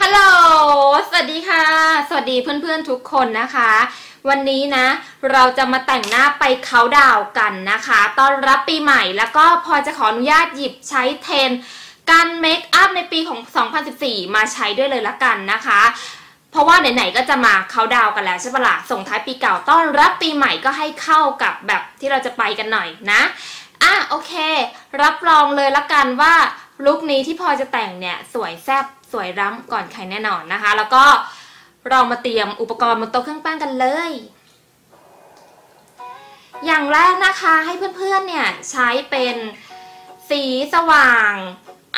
ฮัลโหล สวัสดีค่ะ สวัสดีเพื่อนๆทุกคนนะคะ วันนี้นะ เราจะมาแต่งหน้าไปเขาดาวกันนะคะ ต้อนรับปีใหม่ แล้วก็พอจะขออนุญาตหยิบใช้เทนการเมคอัพในปีของ 2014 มาใช้ด้วยเลยละกันนะคะ เพราะว่าไหนๆก็จะมาเขาดาวกันแล้วใช่ปะละ่ะ ส่งท้ายปีเก่าต้อนรับปีใหม่ก็ให้เข้ากับแบบที่เราจะไปกันหน่อยนะอะโอเค รับรองเลยละกันว่าลุคนี้ที่พอจะแต่งเนี่ยสวยแซ่บ วยร้ำก่อนใครแน่นอนนะคะ แล้วก็เรามาเตรียมอุปกรณ์บนโต๊ะเครื่องแป้งกันเลย อย่างแรกนะคะให้เพื่อนๆเนี่ยใช้เป็นสีสว่าง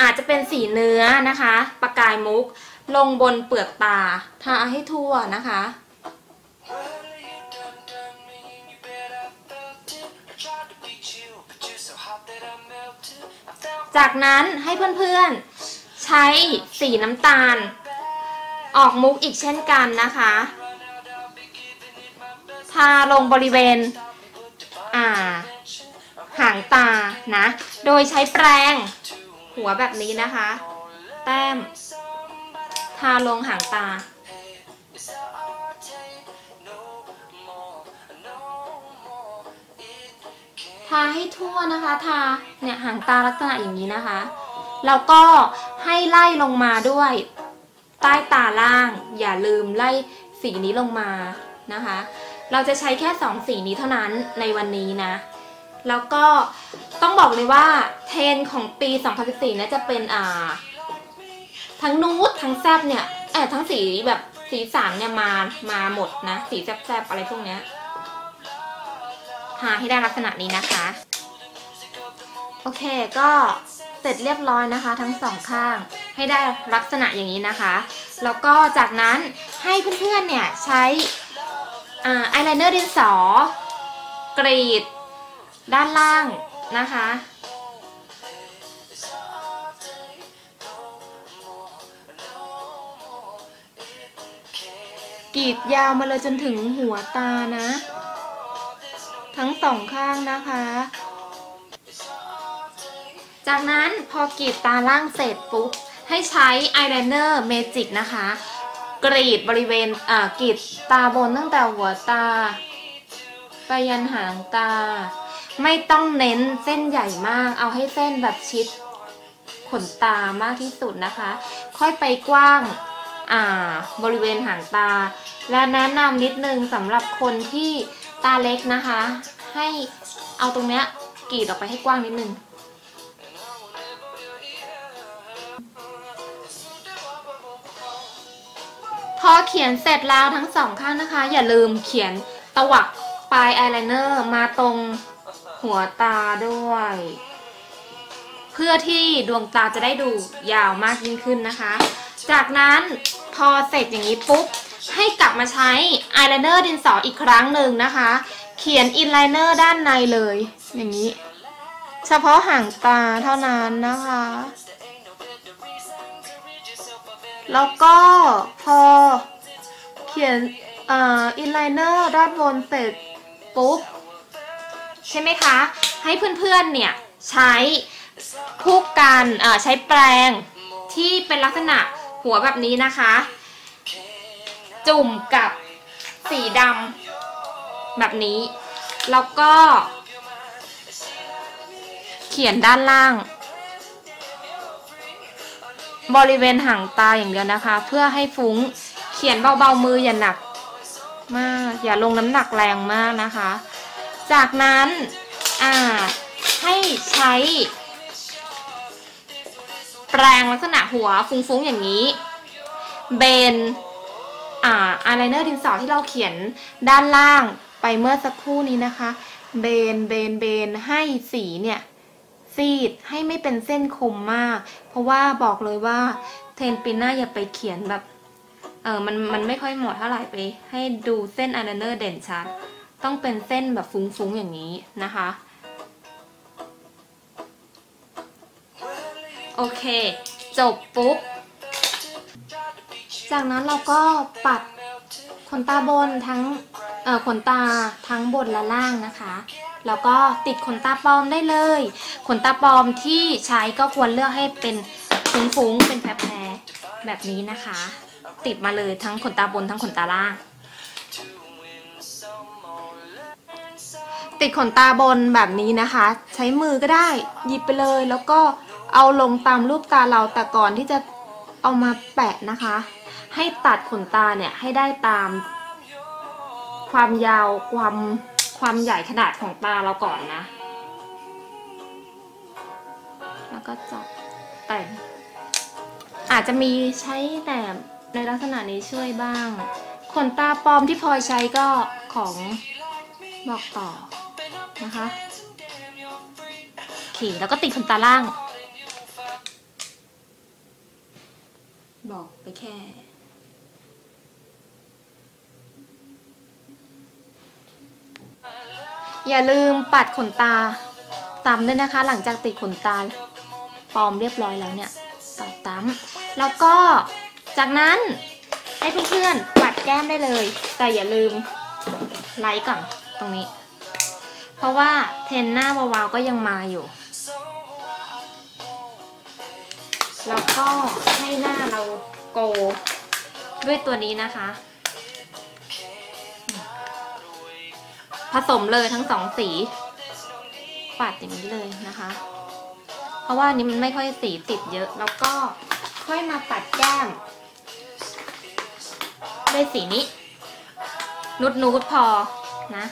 อาจจะเป็นสีเนื้อนะคะประกายมุก ลงบนเปลือกตาทาให้ทั่วนะคะจากนั้นให้เพื่อนๆ ใช้สีน้ำตาล ออกมุกอีกเช่นกันนะคะ ทาลงบริเวณ อ่า หางตานะ โดยใช้แปรงหัวแบบนี้นะคะ แต้ม ทาลงหางตาทาให้ทั่วนะคะ ทาเนี่ยหางตาลักษณะอย่างนี้นะคะ แล้วก็ ให้ไล่ลงมาด้วย ใต้ตาล่าง อย่าลืมไล่สีนี้ลงมานะคะ เราจะใช้แค่สองสีนี้เท่านั้นในวันนี้นะ แล้วก็ต้องบอกเลยว่าเทรนของปี 2014นี่ยจะเป็นอ่า ทั้งนูดทั้งแซบเนี่ยเออทั้งสีแบบสีสันเนี่ยมามาหมดนะ สีแซบๆอะไรพวกเนี้ยทาให้ได้ลักษณะนี้นะคะ โอเคก็ เสร็จเรียบร้อยนะคะ ทั้งสองข้างให้ได้ลักษณะอย่างนี้นะคะ แล้วก็จากนั้นให้เพื่อนๆเนี่ยใช้อายไลเนอร์ดินสอกรีดด้านล่างนะคะ กรีดยาวมาเลยจนถึงหัวตานะ ทั้งสองข้างนะคะ จากนั้นพอกรีดตาล่างเสร็จปุ๊บ ให้ใช้อายไลเนอร์เมจิกนะคะ กรีดบริเวณอ่ากรีดตาบนตั้งแต่หัวตา ไปยันหางตา ไม่ต้องเน้นเส้นใหญ่มาก เอาให้เส้นแบบชิดขนตามากที่สุดนะคะ ค่อยไปกว้างอ่าบริเวณหางตา และแนะนำนิดนึงสำหรับคนที่ตาเล็กนะคะ ให้เอาตรงเนี้ยกรีดออกไปให้กว้างนิดนึง อเขียนเสร็จแล้วทั้งสองข้างนะคะ อย่าลืมเขียนตวักปลายอายไลเนอร์มาตรงหัวตาด้วย เพื่อที่ดวงตาจะได้ดูยาวมากยิ่งขึ้นนะคะ จากนั้นพอเสร็จอย่างนี้ปุ๊บ ให้กลับมาใช้อายไลเนอร์ดินสออีกครั้งหนึ่งนะคะ เขียนอินไลเนอร์ด้านในเลย อย่างนี้ เฉพาะหางตาเท่านั้นนะคะ แล้วก็พอเขียนอ่าอินไลเนอร์ด้านบนเสร็จปุ๊บ ใช่ไหมคะ ให้เพื่อนๆเนี่ยใช้คู่กันอ่าใช้แปรงที่เป็นลักษณะหัวแบบนี้นะคะ จุ่มกับสีดำแบบนี้ แล้วก็ เขียนด้านล่าง บริเวณหางตาอย่างเดียวนะคะ เพื่อให้ฟุ้งเขียนเบาๆมืออย่าหนักมากอย่าลงน้ำหนักแรงมากนะคะ จากนั้นอ่าให้ใช้ แปรงลักษณะหัวฟุ้งๆอย่างนี้ เบนอ่าอายไลเนอร์ดินสอที่เราเขียนด้านล่างไปเมื่อสักครู่นี้นะคะ เบนเบนเบนให้สีเนี่ย ซีดให้ไม่เป็นเส้นคมมาก เพราะว่าบอกเลยว่าเทนปีหน้าอย่าไปเขียนแบบเออมันมันไม่ค่อยเหมาะเท่าไหร่ไป ให้ดูเส้นอายไลเนอร์เด่นชัด ต้องเป็นเส้นแบบฟุ้งๆอย่างนี้นะคะ โอเค จบปุ๊บ จากนั้นเราก็ปัดขนตาบนทั้งเอ่อขนตาทั้งบนและล่างนะคะ แล้วก็ติดขนตาปลอมได้เลย ขนตาปลอมที่ใช้ก็ควรเลือกให้เป็นฟุ้งๆเป็นแพรๆแบบนี้นะคะ ติดมาเลยทั้งขนตาบนทั้งขนตาล่าง ติดขนตาบนแบบนี้นะคะ ใช้มือก็ได้หยิบไปเลย แล้วก็เอาลงตามรูปตาเราแต่ก่อนที่จะเอามาแปะนะคะ ให้ตัดขนตาเนี่ยให้ได้ตามความยาวความ ความใหญ่ขนาดของตาเราก่อนนะ แล้วก็จับแต่งอาจจะมีใช้แต่ในลักษณะนี้ช่วยบ้าง ขนตาปลอมที่พลอยใช้ก็ของบอกต่อนะคะขี่แล้วก็ติดขนตาล่าง บอกไปแค่ อย่าลืมปัดขนตาตามด้วยนะคะ หลังจากติดขนตาปลอมเรียบร้อยแล้วเนี่ยปัดตามแล้วก็จากนั้นให้เพื่อนๆปัดแก้มได้เลย แต่อย่าลืมไลค์ก่อนตรงนี้ เพราะว่าเทรนหน้าวาวๆก็ยังมาอยู่ แล้วก็ให้หน้าเราโกด้วยตัวนี้นะคะ สมเลยทั้งสองสีปัดอย่างนี้เลยนะคะ เพราะว่านี้มันไม่ค่อยสีติดเยอะ แล้วก็ค่อยมาปัดแก้มด้วยสีนี้ นุดนูดๆพอนะ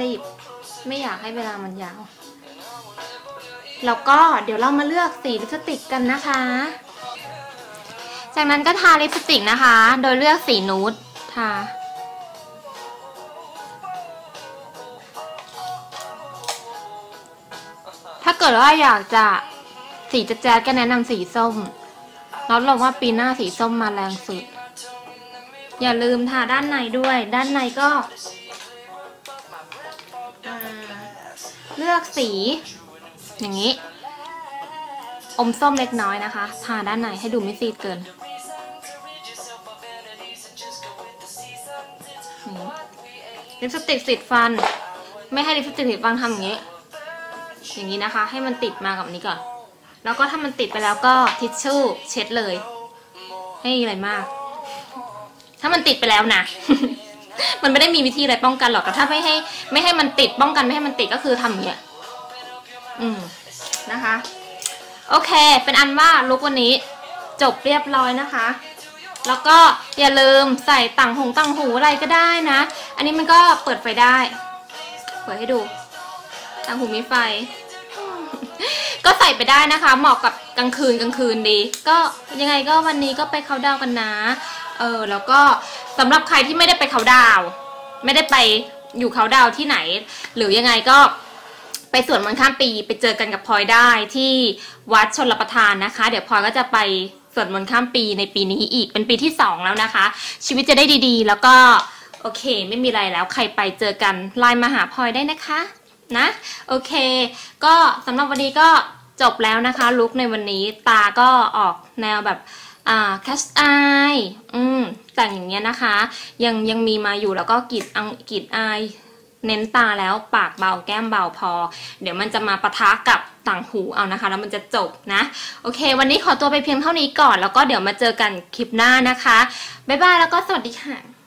รีบ ไม่อยากให้เวลามันยาว แล้วก็เดี๋ยวเรามาเลือกสีลิปสติกกันนะคะ จากนั้นก็ทาลิปสติกนะคะ โดยเลือกสีนูดทา ถ้าเกิดว่าอยากจะสีจะแจ๊ดก็แนะนำสีส้มรับรองว่าปีหน้าสีส้มมาแรงสุด อย่าลืมทาด้านในด้วย ด้านในก็ เลือกสี อย่างนี้ อมส้มเล็กน้อยนะคะ ทาด้านในให้ดูไม่ซีดเกินลิปสติกสีฟัน ไม่ให้ลิปสติกสีฟันทำอย่างนี้ อย่างนี้นะคะ ให้มันติดมากับนนี้ก่อน แล้วก็ถ้ามันติดไปแล้วก็ทิชชู่เช็ดเลย ให้อะไรมาก ถ้ามันติดไปแล้วนะ มันไม่ได้มีวิธีอะไรป้องกันหรอก แต่ถ้าไม่ให้ ไม่ให้มันติดป้องกันไม่ให้มันติดก็คือทำอย่างเงี้ย อืมนะคะ โอเค เป็นอันว่าลุกวันนี้จบเรียบร้อยนะคะ แล้วก็อย่าลืมใส่ต่างหงต่างหูอะไรก็ได้นะ อันนี้มันก็เปิดไฟได้ เปิดให้ดู ต่างหูมีไฟ ก็ใส่ไปได้นะคะ เหมาะกับกลางคืนกลางคืนดี ก็ยังไงก็วันนี้ก็ไปเขาดาวกันนะ เออ แล้วก็สำหรับใครที่ไม่ได้ไปเขาดาว ไม่ได้ไปอยู่เขาดาวที่ไหน หรือยังไงก็ ไปสวนมนต์ข้ามปีไปเจอกันกับพลอยได้ที่วัดชนรประทานนะคะ เดี๋ยวพลอยก็จะไปสวนมนต์ข้ามปีในปีนี้อีกเป็นปีที่สองแล้วนะคะ ชีวิตจะได้ดีๆ แล้วก็โอเค ไม่มีอะไรแล้วใครไปเจอกันไลน์มาหาพลอยได้นะคะนะโอเค ก็สำหรับวันนี้ก็จบแล้วนะคะ ลุคในวันนี้ตาก็ออกแนวแบบอ่าแคชอายอืมแต่งอย่างเงี้ยนะคะ ยังยังมีมาอยู่แล้วก็กรีดอังกรีดอาย เน้นตาแล้วปากเบาแก้มเบาพอ เดี๋ยวมันจะมาปะทะกับต่างหูเอานะคะ แล้วมันจะจบนะ โอเค วันนี้ขอตัวไปเพียงเท่านี้ก่อน แล้วก็เดี๋ยวมาเจอกันคลิปหน้านะคะบ๊ายบายแล้วก็สวัสดีค่ะ